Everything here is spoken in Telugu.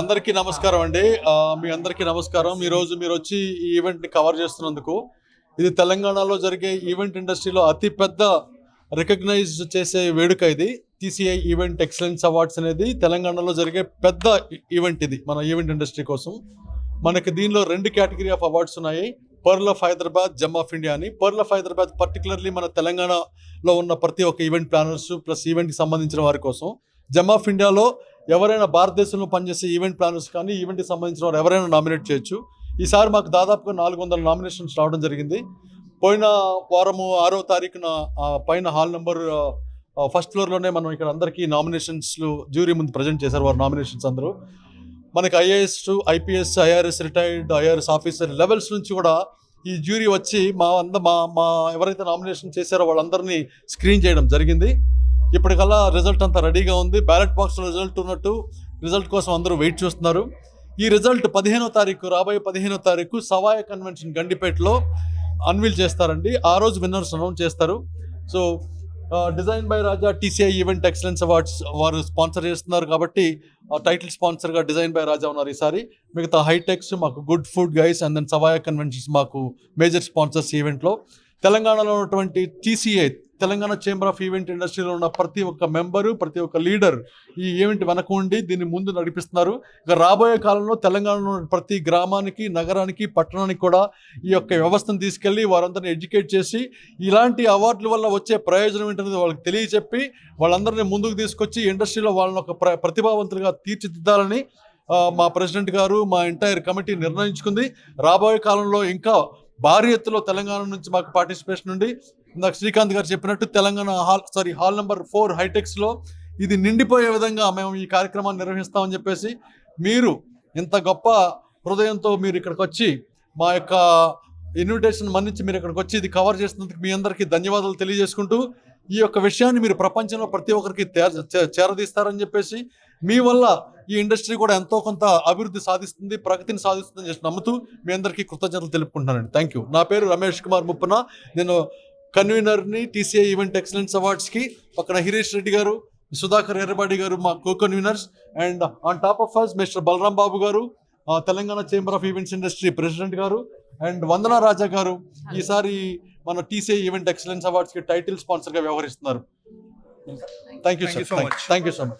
అందరికీ నమస్కారం అండి. మీ అందరికీ నమస్కారం. ఈరోజు రోజు మీరు వచ్చి ఈ ఈవెంట్ని కవర్ చేస్తున్నందుకు. ఇది తెలంగాణలో జరిగే ఈవెంట్ ఇండస్ట్రీలో అతి పెద్ద రికగ్నైజ్ చేసే వేడుక ఇది. టీసీఐ ఈవెంట్ ఎక్సలెన్స్ అవార్డ్స్ అనేది తెలంగాణలో జరిగే పెద్ద ఈవెంట్ ఇది మన ఈవెంట్ ఇండస్ట్రీ కోసం. మనకి దీనిలో రెండు కేటగిరీ ఆఫ్ అవార్డ్స్ ఉన్నాయి. Pearl of Hyderabad gem of India అని. పర్ల్ ఆఫ్ హైదరాబాద్ పర్టికులర్లీ మన తెలంగాణలో ఉన్న ప్రతి ఒక్క ఈవెంట్ ప్లానర్స్ ప్లస్ ఈవెంట్కి సంబంధించిన వారి కోసం. జమ్ ఆఫ్ ఇండియాలో ఎవరైనా భారతదేశంలో పనిచేసే ఈవెంట్ ప్లానర్స్ కానీ ఈవెంట్కి సంబంధించిన వారు ఎవరైనా నామినేట్ చేయొచ్చు. ఈసారి మాకు దాదాపుగా నాలుగు వందల నామినేషన్స్ రావడం జరిగింది. పోయిన వారము ఆరో తారీఖున పైన హాల్ నెంబర్ ఫస్ట్ ఫ్లోర్లోనే మనం ఇక్కడ అందరికీ నామినేషన్స్లు జ్యూరీ ముందు ప్రజెంట్ చేశారు వారు నామినేషన్స్ అందరూ. మనకి IAS IPS IRS retired IRS officer levels నుంచి కూడా ఈ జ్యూరీ వచ్చి మా అంద మా మా ఎవరైతే నామినేషన్ చేశారో వాళ్ళందరినీ స్క్రీన్ చేయడం జరిగింది. ఇప్పటికల్లా రిజల్ట్ అంతా రెడీగా ఉంది. బ్యాలెట్ బాక్స్లో రిజల్ట్ ఉన్నట్టు రిజల్ట్ కోసం అందరూ వెయిట్ చూస్తున్నారు. ఈ రిజల్ట్ పదిహేనో తారీఖు రాబోయే పదిహేనో తారీఖు సవాయ కన్వెన్షన్ గండిపేటలో అన్వీల్ చేస్తారండి. ఆ రోజు విన్నర్స్ అనౌన్స్ చేస్తారు. So design by Raja TCI event excellence awards వారు స్పాన్సర్ చేస్తున్నారు కాబట్టి టైటిల్ స్పాన్సర్గా డిజైన్ బై రాజా ఉన్నారు ఈసారి. మిగతా హైటెక్స్ మాకు good food guys and then సవాయ conventions మాకు మేజర్ స్పాన్సర్స్ ఈవెంట్లో తెలంగాణలో ఉన్నటువంటి TCI Telangana chamber of event ఇండస్ట్రీలో ఉన్న ప్రతి ఒక్క మెంబరు ప్రతి ఒక్క లీడర్ ఈ ఈవెంట్ వెనకుండి దీన్ని ముందు నడిపిస్తున్నారు. ఇక రాబోయే కాలంలో తెలంగాణలో ఉన్న ప్రతి గ్రామానికి నగరానికి పట్టణానికి కూడా ఈ యొక్క వ్యవస్థను తీసుకెళ్ళి వారందరిని ఎడ్యుకేట్ చేసి ఇలాంటి అవార్డుల వల్ల వచ్చే ప్రయోజనం ఏంటనేది వాళ్ళకి తెలియచెప్పి వాళ్ళందరినీ ముందుకు తీసుకొచ్చి ఇండస్ట్రీలో వాళ్ళని ఒక ప్ర ప్రతిభావంతులుగా తీర్చిదిద్దాలని మా ప్రెసిడెంట్ గారు మా ఎంటైర్ కమిటీ నిర్ణయించుకుంది. రాబోయే కాలంలో ఇంకా భారీ ఎత్తులో తెలంగాణ నుంచి మాకు పార్టిసిపేషన్ ఉండి ఇందాక శ్రీకాంత్ గారు చెప్పినట్టు Telangana hall sorry hall number four హైటెక్స్లో ఇది నిండిపోయే విధంగా మేము ఈ కార్యక్రమాన్ని నిర్వహిస్తామని చెప్పేసి మీరు ఇంత గొప్ప హృదయంతో మీరు ఇక్కడికి వచ్చి మా యొక్క ఇన్విటేషన్ మన్నించి మీరు ఇక్కడికి వచ్చి ఇది కవర్ చేసినందుకు మీ అందరికీ ధన్యవాదాలు తెలియజేసుకుంటూ ఈ యొక్క విషయాన్ని మీరు ప్రపంచంలో ప్రతి ఒక్కరికి చేరదీస్తారని చెప్పేసి మీ వల్ల ఈ ఇండస్ట్రీ కూడా ఎంతో కొంత అభివృద్ధి సాధిస్తుంది ప్రగతిని సాధిస్తుందని చెప్పి నమ్ముతూ మీ అందరికీ కృతజ్ఞతలు తెలుపుకుంటున్నానండి. థ్యాంక్ యూ నా పేరు రమేష్ కుమార్ ముప్పన. నేను కన్వీనర్ని టీసీఐ ఈవెంట్ ఎక్సలెన్స్ అవార్డ్స్కి పక్కన హరీష్ రెడ్డి గారు సుధాకర్ ఎర్రబాడి గారు మా co conveners and on top of us mister Balaram Babu గారు Telangana chamber of events industry president గారు అండ్ వందనా రాజా గారు ఈసారి మన టీసీఐ ఈవెంట్ ఎక్సలెన్స్ అవార్డ్స్కి టైటిల్ స్పాన్సర్గా వ్యవహరిస్తున్నారు. Thank you sir. Thank you so much